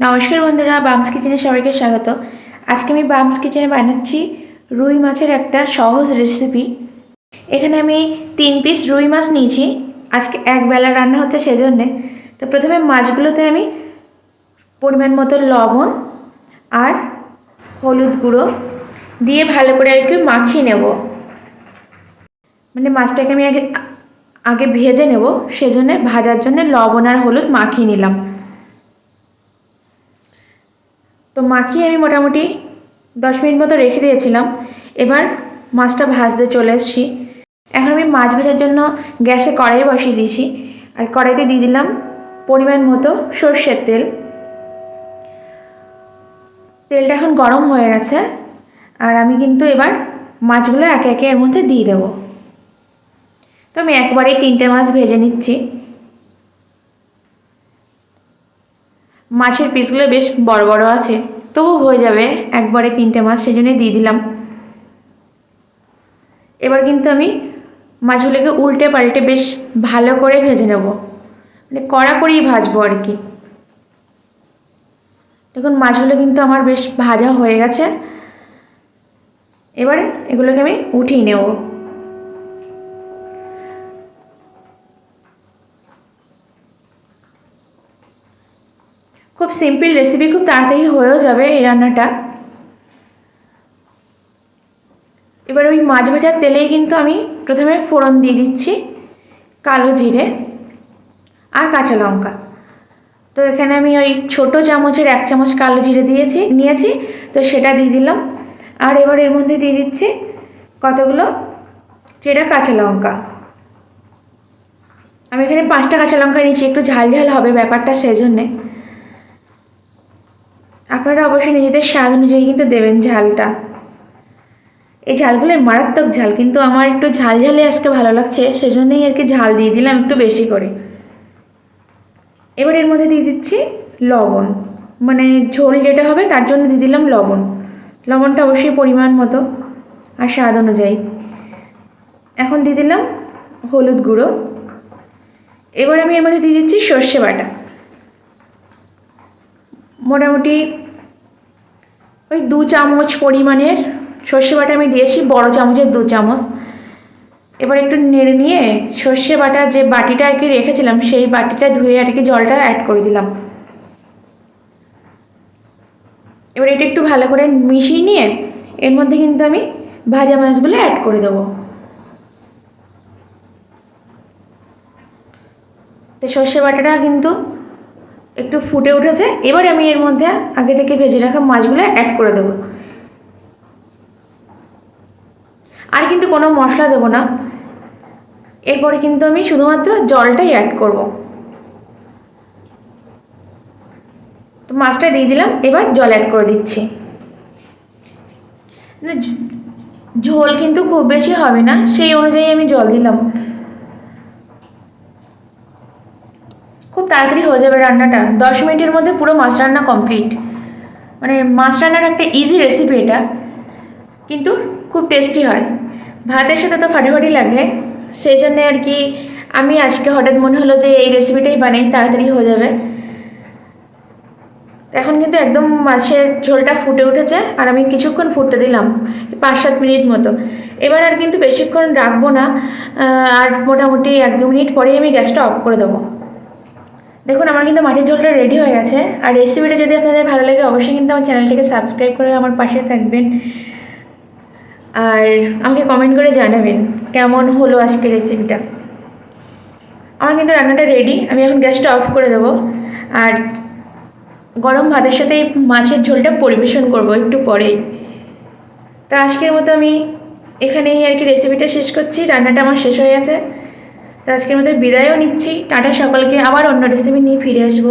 নমস্কার বন্ধুরা, বামস কিচেনে সবাইকে স্বাগত। আজকে আমি বামস কিচেনে বানাচ্ছি রুই মাছের একটা সহজ রেসিপি এখানে আমি তিন পিস রুই মাছ নিয়েছি। আজকে এক বেলা রান্না হচ্ছে সেজন্যে। তো প্রথমে মাছগুলোতে আমি পরিমাণ মতো লবণ আর হলুদ গুঁড়ো দিয়ে ভালো করে আর কি মাখিয়ে নেব। মানে মাছটাকে আমি আগে আগে ভেজে নেব। সেজন্য ভাজার জন্য লবণ আর হলুদ মাখিয়ে নিলাম। তো মাখিয়ে আমি মোটামুটি দশ মিনিট মতো রেখে দিয়েছিলাম। এবার মাছটা ভাজতে চলে এসেছি। এখন আমি মাছ ভাজার জন্য গ্যাসে কড়াই বসিয়ে দিয়েছি। আর কড়াইতে দিয়ে দিলাম পরিমাণ মতো সর্ষের তেল। তেলটা এখন গরম হয়ে গেছে। আর আমি কিন্তু এবার মাছগুলো একে একে এর মধ্যে দিয়ে দেবো। তো আমি একবারেই তিনটে মাছ ভেজে নিচ্ছি। মাছের পিসগুলো বেশ বড় বড় আছে। তবু হয়ে যাবে একবারে তিনটে মাছ সেই জন্যই দিয়ে দিলাম। এবার কিন্তু আমি মাছগুলোকে উল্টে পাল্টে বেশ ভালো করে ভেজে নেব। মানে কড়া করেই ভাজবো আর কি। দেখুন, মাছগুলো কিন্তু আমার বেশ ভাজা হয়ে গেছে। এবার এগুলোকে আমি উঠিয়ে নেব। খুব সিম্পল রেসিপি খুব তাড়াতাড়ি হয়েও যাবে এই রান্নাটা। এবার ওই মাছ ভাজার তেলেই কিন্তু আমি প্রথমে ফোড়ন দিয়ে দিচ্ছি কালো জিরে আর কাঁচা লঙ্কা। তো এখানে আমি ওই ছোট চামচের এক চামচ কালো জিরে দিয়েছি, নিয়েছি, তো সেটা দিয়ে দিলাম। আর এবার এর মধ্যে দিয়ে দিচ্ছি কতগুলো? চেরা কাঁচা লঙ্কা। আমি এখানে পাঁচটা কাঁচা লঙ্কা নিয়েছি, একটু ঝাল ঝাল হবে ব্যাপারটা সেই জন্যে আপনারা অবশ্যই নিজেদের স্বাদ অনুযায়ী কিন্তু দেবেন ঝালটা। এই ঝালগুলো মারাত্মক ঝাল, কিন্তু আমার একটু ঝাল ঝালে আজকে ভালো লাগছে, সেজন্যই আর কি ঝাল দিয়ে দিলাম একটু বেশি করে। এবার এর মধ্যে দিয়ে দিচ্ছি লবণ। মানে ঝোল যেটা হবে তার জন্য দিয়ে দিলাম লবণ। লবণটা অবশ্যই পরিমাণ মতো আর স্বাদ অনুযায়ী। এখন দিয়ে দিলাম হলুদ গুঁড়ো। এবার আমি এর মধ্যে দিয়ে দিচ্ছি সর্ষে বাটা। মোটামুটি ওই দু চামচ পরিমাণের সর্ষে বাটা আমি দিয়েছি, বড় চামচের দু চামচ। এবার একটু নেড়ে নিয়ে সর্ষে বাটা যে বাটিটা আর কি রেখেছিলাম, সেই বাটিটা ধুয়ে আর কি জলটা অ্যাড করে দিলাম। এবার এটা একটু ভালো করে মিশিয়ে নিয়ে এর মধ্যে কিন্তু আমি ভাজা মাছগুলো অ্যাড করে দেবো। তো সর্ষে বাটাটা কিন্তু একটু ফুটে উঠেছে, এবার আমি এর মধ্যে আগে থেকে ভেজে রাখা মাছগুলো অ্যাড করে দেবো। আর কিন্তু কোনো মশলা দেবো না। এরপরে কিন্তু আমি শুধুমাত্র জলটাই অ্যাড করব। তো মাছটা দিয়ে দিলাম, এবার জল অ্যাড করে দিচ্ছি। ঝোল কিন্তু খুব বেশি হবে না, সেই অনুযায়ী আমি জল দিলাম খুব তাড়াতাড়ি হয়ে যাবে রান্নাটা। দশ মিনিটের মধ্যে পুরো মাছ রান্না কমপ্লিট মানে মাছ রান্নার একটা ইজি রেসিপি এটা। কিন্তু খুব টেস্টি হয়। ভাতের সাথে তো ফাটাফাটি লাগে। সেই জন্যে আর কি আমি আজকে হঠাৎ মনে হলো যে এই রেসিপিটাই বানাই, তাড়াতাড়ি হয়ে যাবে। এখন কিন্তু একদম মাছের ঝোলটা ফুটে উঠেছে আর আমি কিছুক্ষণ ফুটতে দিলাম পাঁচ সাত মিনিট মতো। এবার আর কিন্তু বেশিক্ষণ রাখব না। আর মোটামুটি এক দু মিনিট পরেই আমি গ্যাসটা অফ করে দেবো। দেখুন, আমার কিন্তু মাছের ঝোলটা রেডি হয়ে গেছে। আর রেসিপিটা যদি আপনাদের ভালো লাগে, অবশ্যই কিন্তু আমার চ্যানেলটিকে সাবস্ক্রাইব করে আমার পাশে থাকবেন। আর আমাকে কমেন্ট করে জানাবেন, কেমন হলো আজকে রেসিপিটা আমার কিন্তু রান্নাটা রেডি আমি এখন গ্যাসটা অফ করে দেবো। আর গরম ভাতের সাথে এই মাছের ঝোলটা পরিবেশন করব একটু পরেই। তা আজকের মতো আমি এখানেই আর কি রেসিপিটা শেষ করছি। রান্নাটা আমার শেষ হয়ে গেছে। তো আজকের মধ্যে বিদায়ও নিচ্ছি। টাটা সকলকে। আবার অন্য রেসিপি নিয়ে ফিরে আসব।